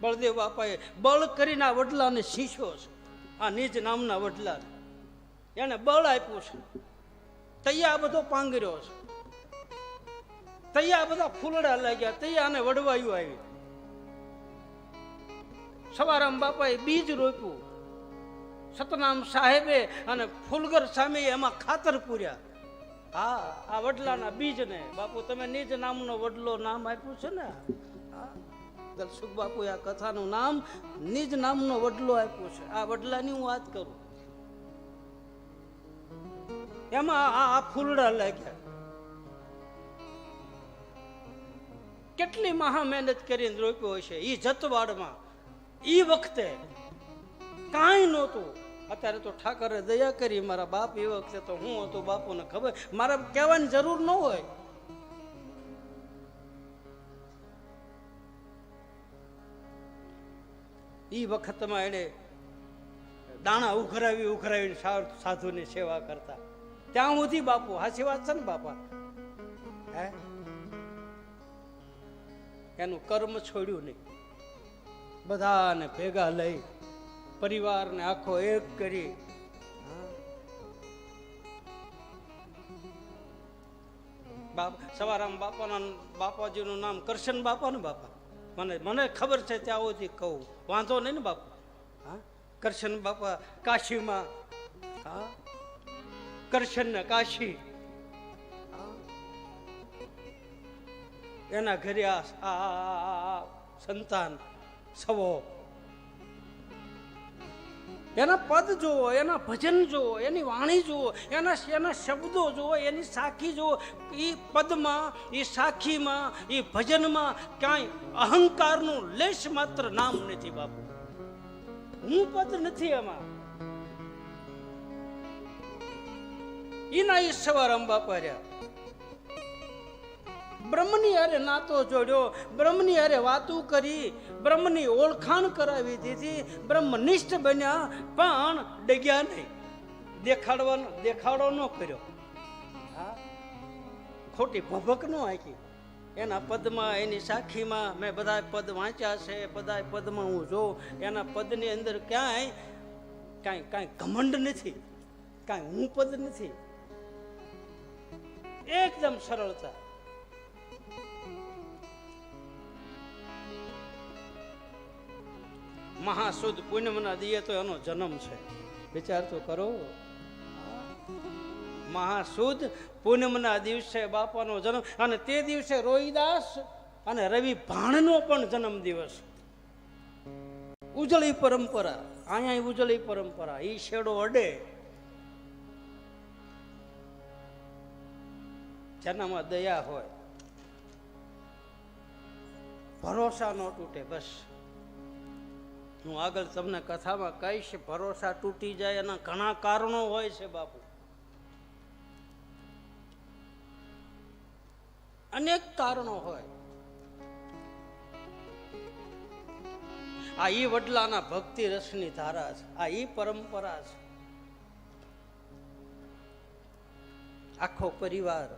બળદેવ બાપાએ બળ કરીને વડલાને શીશો છે. આ નિજ નામના વડલા એને બળ આપ્યું છે. તૈયા બધો પાંગર્યો છે. તૈયા બધા ફૂલડા લાગ્યા. તૈયાને વડવાયું આવી. સવારામ બાપાએ બીજ રોપ્યું. સતનામ સાહેબે અને ફૂલગર સામે એમાં ખાતર પૂર્યા. હા, આ વડલાના બીજને. બાપુ, તમે નિજ નામનો વડલો નામ આપ્યું છે ને? હા. દલસુખ બાપુ આ કથાનું નામ, નિજ નામનો વડલો આપ્યો છે. આ વડલાની હું વાત કરું. એમાં આ ફૂલડા લાગ્યા. કેટલી મહા મહેનત કરીને રોપ્યો હશે એ જતવાડમાં એ વખતે કાંઈ નહોતું. અત્યારે તો ઠાકરે દયા કરી. મારા બાપ એ વખતે તો હું હતો, બાપુને ખબર. મારે કહેવાની જરૂર ન હોય. એ વખતમાં એણે દાણા ઉઘરાવી, ઉઘરાવીને સાધુની સેવા કરતા. ત્યાં સુધી બાપુ હાસી વાત છે ને બાપા? હે? એનું કર્મ છોડ્યું નહીં. બધાને ભેગા લઈ પરિવારને આખો એક કરી. બાપ સવારામ બાપાના, બાપાજીનું નામ કરશન બાપા ને બાપા? મને મને ખબર છે ત્યાં સુધી કહું. વાંધો નહીં ને બાપા? હા? કરશન બાપા, કાશીમાં. હા? કરશન ને કાશી. એના ઘરે આ, સંતાન, સવો. એના પદ જુઓ, એના ભજન જુઓ, એની વાણી જુઓ, એના એના શબ્દો જુઓ, એની સાખી જુઓ એ પદમાં એ સાખીમાં એ ભજનમાં ક્યાંય અહંકારનું લેશ માત્ર નામ નથી બાપુ. હું પદ નથી એમાં એના એ સવારામ બાપા રહ્યા બ્રહ્મની હારે નાતો જોડ્યો, બ્રહ્મની હારે વાતું કરી બ્રહ્મની ઓળખાણ કરાવી દીધી. બ્રહ્મનિષ્ઠ બન્યા, પણ ડગ્યા નહીં. દેખાડવાનો દેખાડો ન કર્યો. હા? ખોટી ભભક ન આંકી એના પદમાં, એની સાખીમાં મેં બધા પદ વાંચ્યા છે બધા પદમાં હું જોઉં. એના પદની અંદર ક્યાંય કાંઈ કાંઈ ઘમંડ નથી. કાંઈ હું પદ નથી. એકદમ સરળતા. મહાસુદ પૂનમના દિયે તો એનો જન્મ છે. વિચાર તો કરો. મહાશુદ્ધ પૂનમના દિવસે બાપાનો જન્મ અને તે દિવસે રોહિદાસ અને રવિ ભાણનો પણ જન્મ દિવસ. ઉજળી પરંપરા અહીંયા ઉજળી પરંપરા, ઈ શેડો અડે. જેનામાં દયા હોય. ભરોસા ન તૂટે બસ. હું આગળ તમને કથામાં કહીશ, ભરોસા તૂટી જાય એના ઘણા કારણો હોય છે બાપુ. અનેક કારણો હોય. આ ઈ વડલાના ભક્તિ રસની ધારા છે, આ ઈ પરંપરા છે. આખો પરિવાર.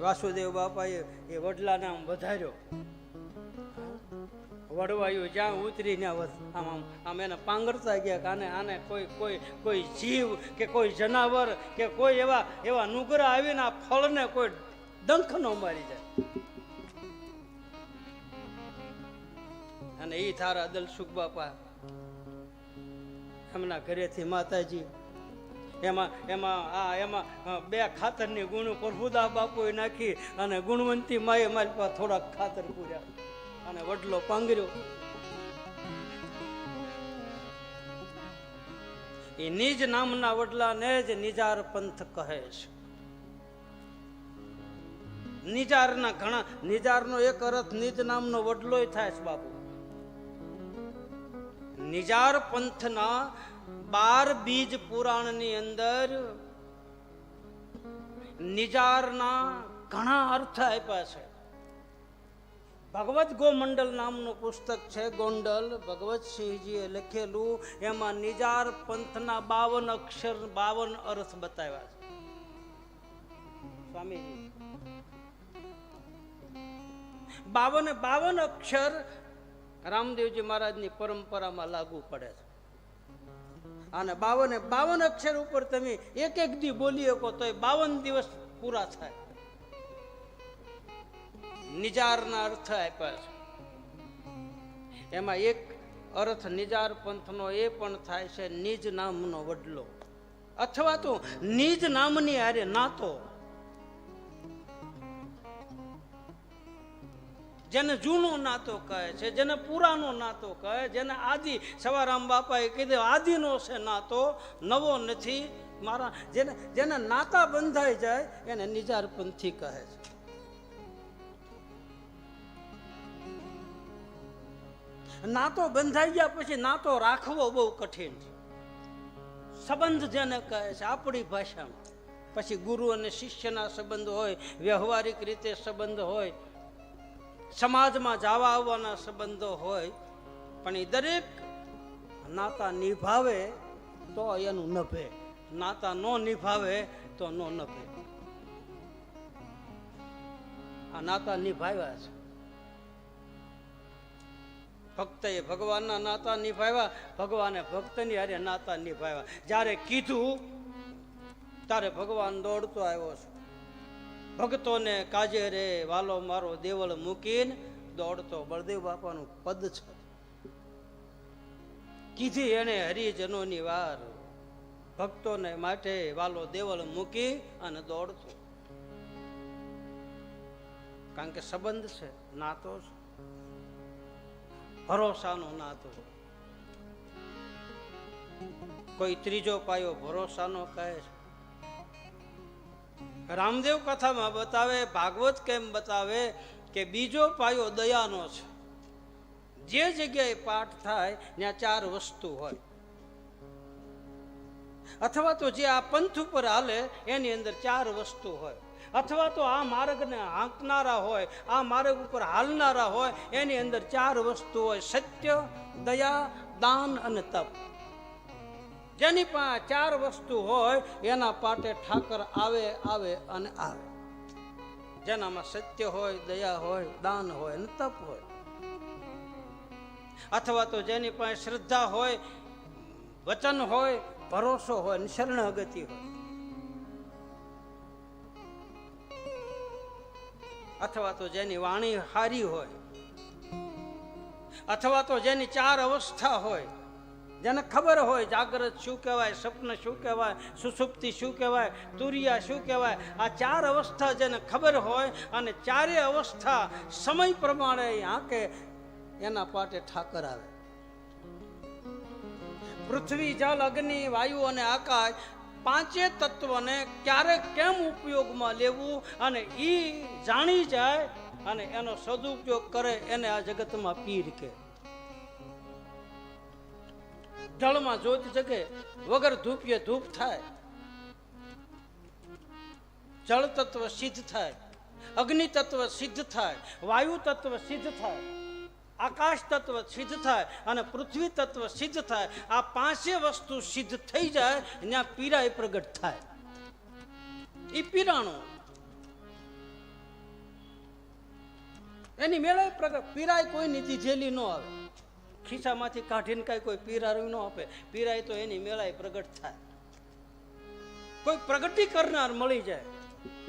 વાસુદેવ બાપાએ એ વડલાને આમ વધાર્યો. વડવાયું, જ્યાં ઉતરી ને વધ- આમ આમ આમ એને પાંગરતા ગયા કે આને આને કોઈ કોઈ કોઈ જીવ કે કોઈ જનાવર કે કોઈ એવા એવા નુગરા આવીને આ ફળને કોઈ ડંખ ન મારી જાય. અને એ થારા દલસુખ બાપા. એમના ઘરેથી માતાજી, એમાં એમાં, આ, એમાં બે ખાતરની ગુણ પ્રભુદા બાપુએ નાખી અને ગુણવંતી માએ મારી પાસે થોડાક ખાતર પૂર્યા. અને વડલો પાંગર્યો. એ નિજ નામના વડલાને જ નિજાર પંથ કહે છે. નિજારના ઘણા, નિજારનો એક અર્થ નિજ નામનો વડલોય થાય છે બાપુ. નિજાર પંથના બાર બીજ પુરાણની અંદર નિજારના ઘણા અર્થ આપ્યા છે. ભગવત ગોમંડલ નામનું પુસ્તક છે ગોંડલ. ભગવતસિંહજીએ લખેલું, એમાં નિજાર પંથના બાવન અક્ષર, બાવન અર્થ બતાવ્યા છે. સ્વામીજી. બાવન બાવન અક્ષર રામદેવજી મહારાજની પરંપરામાં લાગુ પડે છે. અને બાવને, બાવન અક્ષર ઉપર તમે એક એક દી બોલી શકો તો એ બાવન દિવસ પૂરા થાય. નિજારના અર્થ આપ્યા છે. એમાં એક અર્થ નિજાર પંથનો એ પણ થાય છે, નિજ નામનો વડલો. અથવા તો નિજ નામની હારે નાતો. જેને જૂનો નાતો કહે છે, જેને પુરાનો નાતો કહે, જેને આદિ સવારામ બાપાએ કીધું, આદિનો છે નાતો, નવો નથી, મારા જેને જેને નાતા બંધાઈ જાય, એને નિજાર પંથી કહે છે. નાતો બંધાઈ ગયા પછી નાતો રાખવો બહુ કઠિન છે. સંબંધ જેને કહે છે આપણી ભાષામાં. પછી ગુરુ અને શિષ્યના સંબંધ હોય, વ્યવહારિક રીતે સંબંધ હોય, સમાજમાં જવા આવવાના સંબંધો હોય, પણ એ દરેક નાતા નિભાવે તો એનું નભે. નાતા ન નિભાવે તો ન નભે. આ નાતા નિભાવ્યા છે. ભક્તએ ભગવાનના નાતા નિભાવ્યા, ભગવાને ભક્તની હારે નાતા નિભાવ્યા. જ્યારે કીધું, ત્યારે ભગવાન દોડતો આવ્યો છે. ભક્તોને કાજે રે વાલો મારો દેવળ મૂકીને દોડતો બળદેવ બાપાનું પદ છે. કીધી એને હરિજનોની વાર. ભક્તોને માટે વાલો દેવળ મૂકી અને દોડતો. કારણ કે સંબંધ છે, નાતો છે. ભરોસાનો નાતો કોઈ ત્રીજો પાયો ભરોસાનો કહે છે. રામદેવ કથામાં બતાવે, ભાગવત કેમ બતાવે કે બીજો પાયો દયાનો છે. જે જગ્યાએ પાઠ થાય, ત્યાં ચાર વસ્તુ હોય. અથવા તો જે આ પંથ ઉપર હાલે, એની અંદર ચાર વસ્તુ હોય. અથવા તો આ માર્ગને હાંકનારા હોય, આ માર્ગ ઉપર હાલનારા હોય, એની અંદર ચાર વસ્તુ હોય, સત્ય, દયા, દાન અને તપ. જેની પાસે ચાર વસ્તુ હોય, એના પાટે ઠાકર આવે આવે અને આવે. જેનામાં સત્ય હોય, દયા હોય, દાન હોય અને તપ હોય. અથવા તો જેની પાસે શ્રદ્ધા હોય, વચન હોય, ભરોસો હોય અને શરણાગતિ હોય. અથવા તો જેની વાણી હારી હોય, અથવા તો જેની ચાર અવસ્થા હોય, જેને ખબર હોય જાગ્રત શું કહેવાય, સ્વપ્ન શું કહેવાય, સુસુપ્તિ શું કહેવાય, તુરિયા શું કહેવાય, આ ચાર અવસ્થા જેને ખબર હોય અને ચારે અવસ્થા સમય પ્રમાણે આંકે, એના પાટે ઠાકર આવે. પૃથ્વી જળ અગ્નિ, વાયુ અને આકાશ પાંચે તત્વને ક્યારે કેમ ઉપયોગમાં લેવું અને એ જાણી જાય અને એનો સદુપયોગ કરે એને આ જગતમાં પીર કે. જળમાં જોત જગે, વગર ધૂપીએ ધૂપ થાય. જળ તત્વ સિદ્ધ થાય, અગ્નિ તત્વ સિદ્ધ થાય, વાયુ તત્વ સિદ્ધ થાય. આકાશ તત્વ સિદ્ધ થાય અને પૃથ્વી તત્વ સિદ્ધ થાય. આ પાંચે વસ્તુ સિદ્ધ થઈ જાય ત્યાં પીરાય પ્રગટ થાય. એ પીરાણું. એની મેળે પ્રગટ પીરાય કોઈની જેલી ન આવે. ખિસ્સામાંથી કાઢીને કાંઈ કોઈ પીરારું ન આપે. પીરાય તો એની મેળાય પ્રગટ થાય. કોઈ પ્રગટી કરનાર મળી જાય.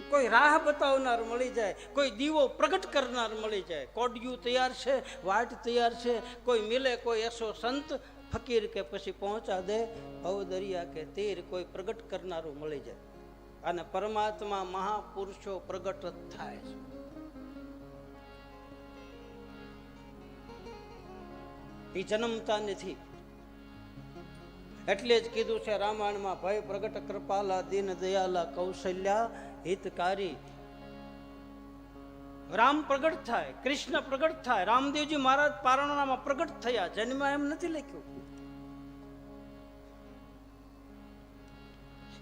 કોઈ રાહ બતાવનાર મળી જાય, કોઈ દીવો પ્રગટ કરનાર મળી જાય. કોડિયું તૈયાર છે, વાટ તૈયાર છે, કોઈ મિલે, કોઈ એસો સંત ફકીર કે પછી પહોંચા દે, ભવ દરિયા કે તીર કોઈ પ્રગટ કરનારું મળી જાય. અને પરમાત્મા મહાપુરુષો પ્રગટ જ થાય છે. એ જન્મતા નથી. એટલે જ કીધું છે રામાયણમાં, ભય પ્રગટ કૃપાલા દીન દયાલા કૌશલ્યા હિતકારી. રામ પ્રગટ થાય, કૃષ્ણ પ્રગટ થાય, રામદેવજી મહારાજ પારણામાં પ્રગટ થયા જન્મ એમ નથી લખ્યું.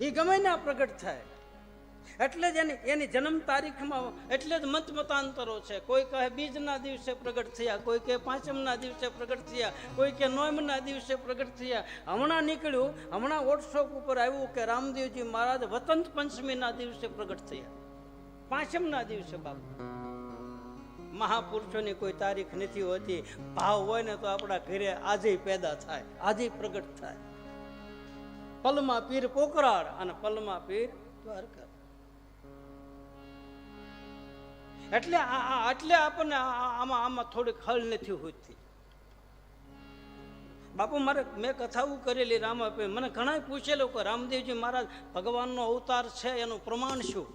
એ ગમે ના પ્રગટ થાય. એટલે જ એની એની જન્મ તારીખમાં એટલે જ મત મતાંતરો છે. કોઈ કહે બીજના દિવસે પ્રગટ થયા, કોઈ કહે પાંચમના દિવસે પ્રગટ થયા, કોઈ કે નોમના દિવસે પ્રગટ થયા. હમણાં નીકળ્યું, હમણાં વોટ્સઅપ ઉપર આવ્યું કે રામદેવજી મહારાજ વસંત પંચમીના દિવસે પ્રગટ થયા. પાંચમના દિવસે બાપુ. મહાપુરુષોની કોઈ તારીખ નથી હોતી. ભાવ હોય ને તો આપણા ઘરે આજે પેદા થાય, આજે પ્રગટ થાય. પલમાં પીર પોકરાળ અને પલમાં પીર દ્વારકા. એટલે એટલે આપણને આમાં આમાં થોડીક હળ નથી હોતી. બાપુ, મારે મેં કથાઓ કરેલી રામાપે. મને ઘણા પૂછેલું કે રામદેવજી મહારાજ, ભગવાનનો અવતાર છે, એનું પ્રમાણ શું?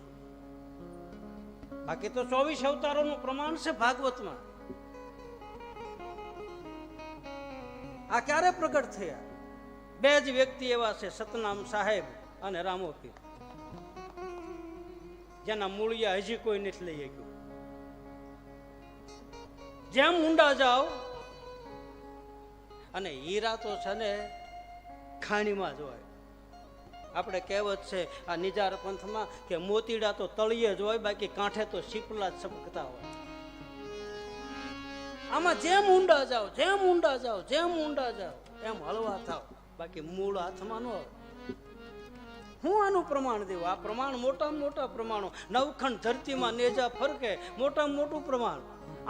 બાકી તો ચોવીસ અવતારોનું પ્રમાણ છે ભાગવતમાં. આ ક્યારે પ્રગટ થયા? બે જ વ્યક્તિ એવા છે, સતનામ સાહેબ અને રામોપીર જેના મૂળિયા હજી કોઈ નથી લઈ ગયું જેમ ઊંડા જાઓ, અને હીરા તો છે ને ખાણીમાં જ હોય. આપણે કહેવત છે, આ નિજાર પંથમાં કે મોતીડા તો તળિયે જ હોય, બાકી કાંઠે તો શીપલા જ ચમકતા હોય. આમાં જેમ ઊંડા જાઓ, જેમ ઊંડા જાઓ, જેમ ઊંડા જાઓ, એમ હળવા થાવ બાકી મૂળ હાથમાં ન હું આનું પ્રમાણ દેવું? આ પ્રમાણ મોટા મોટા પ્રમાણો. નવખંડ ધરતીમાં નેજા ફરકે, મોટામાં મોટું પ્રમાણ.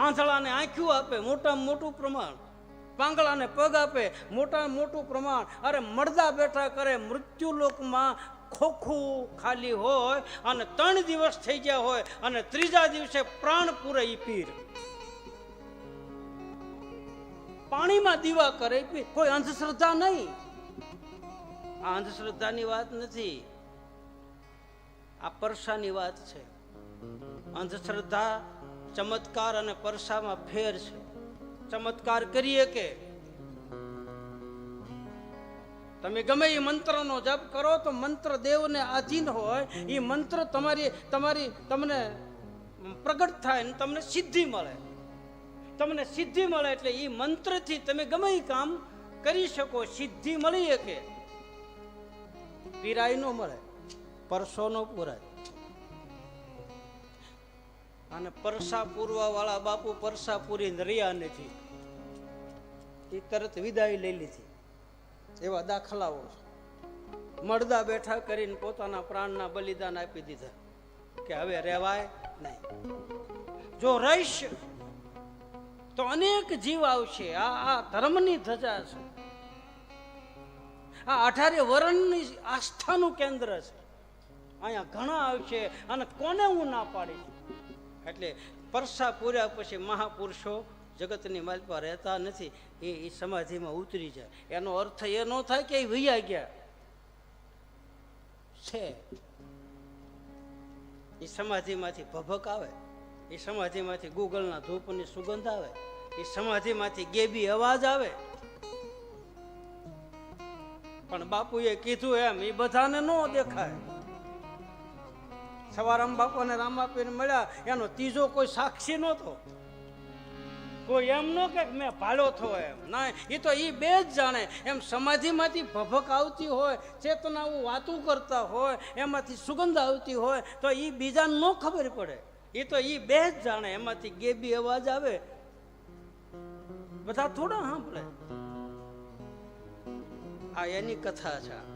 આંધળાને આંખ્યું આપે મોટામાં મોટું પ્રમાણ. પાંગળાને પગ આપે મોટામાં મોટું પ્રમાણ. અરે મળદા બેઠા કરે મૃત્યુલોકમાં ખોખું ખાલી હોય અને ત્રણ દિવસ થઈ ગયા હોય અને ત્રીજા દિવસે પ્રાણ પૂરે પીર. પાણીમાં દીવા કરે પીર. કોઈ અંધશ્રદ્ધા નહીં. આ અંધશ્રદ્ધાની વાત નથી. આ પરસાની વાત છે. અંધશ્રદ્ધા ચમત્કાર અને પરસામાં ફેર છે. ચમત્કાર કરીએ કે? તમે ગમે એ મંત્રનો જપ કરો તો મંત્ર દેવને આધીન હોય. એ મંત્ર તમારી તમારી, તમને પ્રગટ થાય ને તમને સિદ્ધિ મળે. તમને સિદ્ધિ મળે એટલે એ મંત્રથી તમે ગમે એ કામ કરી શકો, સિદ્ધિ મળી શકે પીરાય નો મળે, પરસો નો પુરાય. અને પરસા પૂરવા વાળા બાપુ પરસા પૂરી રહ્યા નથી. એ તરત વિદાય લઈ લીધી. એવા દાખલાઓ. મળદા બેઠા કરીને પોતાના પ્રાણના બલિદાન આપી દીધા કે હવે રહેવાય નહીં. જો રહીશ તો અનેક જીવ આવશે. આ આ ધર્મની ધજા છે. આ અઢારે વરણની આસ્થાનું કેન્દ્ર છે. અહીંયા ઘણા આવશે અને કોને હું ના પાડીશ એટલે પરસા પૂર્યા પછી મહાપુરુષો જગતની માલપા રહેતા નથી. એ એ સમાધિમાં ઉતરી જાય. એનો અર્થ એ ન થાય કે એ વૈયા ગયા. છે. એ સમાધિમાંથી ભભક આવે. એ સમાધિમાંથી ગૂગલના ધૂપની સુગંધ આવે. એ સમાધિમાંથી ગેબી અવાજ આવે. પણ બાપુએ કીધું એમ એ બધાને ન દેખાય. સવારામ રામ બાપીને મળ્યા. એનો ત્રીજો કોઈ સાક્ષી નહોતો. કોઈ એમ ન કે મેં ભાડો થયો એમ. ના, એ તો એ બે જ જાણે. એમ સમાધિમાંથી ભભક આવતી હોય, ચેતનાઓ વાતું કરતા હોય, એમાંથી સુગંધ આવતી હોય, તો એ બીજાને ન ખબર પડે. એ તો એ બે જ જાણે. એમાંથી ગેબી અવાજ આવે. બધા થોડા સાંભળે. આ એની કથા છે.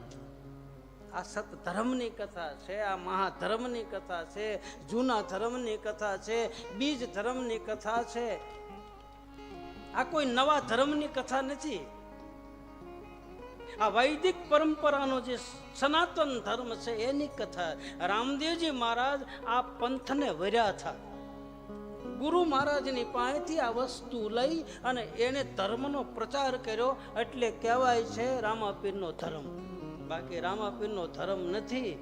આ સત ધર્મની કથા છે, આ મહાધર્મની કથા છે, જૂના ધર્મની કથા છે, બીજ ધર્મની કથા છે. આ કોઈ નવા ધર્મની કથા નથી. આ વૈદિક પરંપરાનો જે સનાતન ધર્મ છે, એની કથા. રામદેવજી મહારાજ આ પંથને વર્યા હતા. ગુરુ મહારાજની પાસેથી આ વસ્તુ લઈ અને એને ધર્મનો પ્રચાર કર્યો, એટલે કહેવાય છે રામાપીરનો ધર્મ. બાકી રામાપીરનો ધર્મ નથી.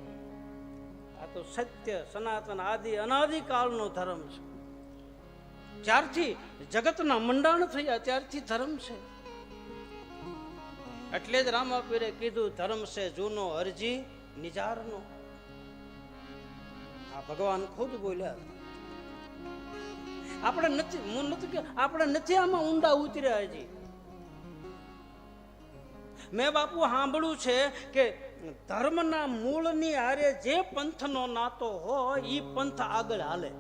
આ તો સત્ય, સનાતન, આદિ અનાદિકાળનો ધર્મ છે. જ્યારથી જગતના મંડાણ થયા, ત્યારથી ધર્મ છે. એટલે જ રામાપીરે કીધું, ધર્મ છે જૂનો અરજી, નિજારનો. આ ભગવાન ખુદ બોલ્યા, આપણે નથી, હું નથી આપણે નથી આમાં ઊંડા ઉતર્યા હજી. મેં બાપુ સાંભળ્યું છે કે ધર્મના મૂળની આરે જે પંથનો નાતો હોય એ પંથ આગળ હાલે.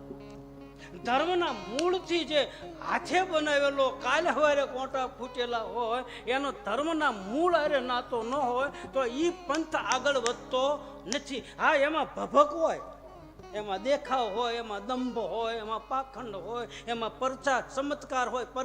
ધર્મના મૂળથી જે હાથે બનાવેલો કાલ હવારે કોટા ફૂટેલા હોય, એનો ધર્મના મૂળ અરે નાતો ન હોય, તો એ પંથ આગળ વધતો નથી. હા, એમાં ભભક હોય, એમાં દેખાવ હોય, એમાં દંભ હોય, એમાં પાખંડ હોય, એમાં પરચા ચમત્કાર હોય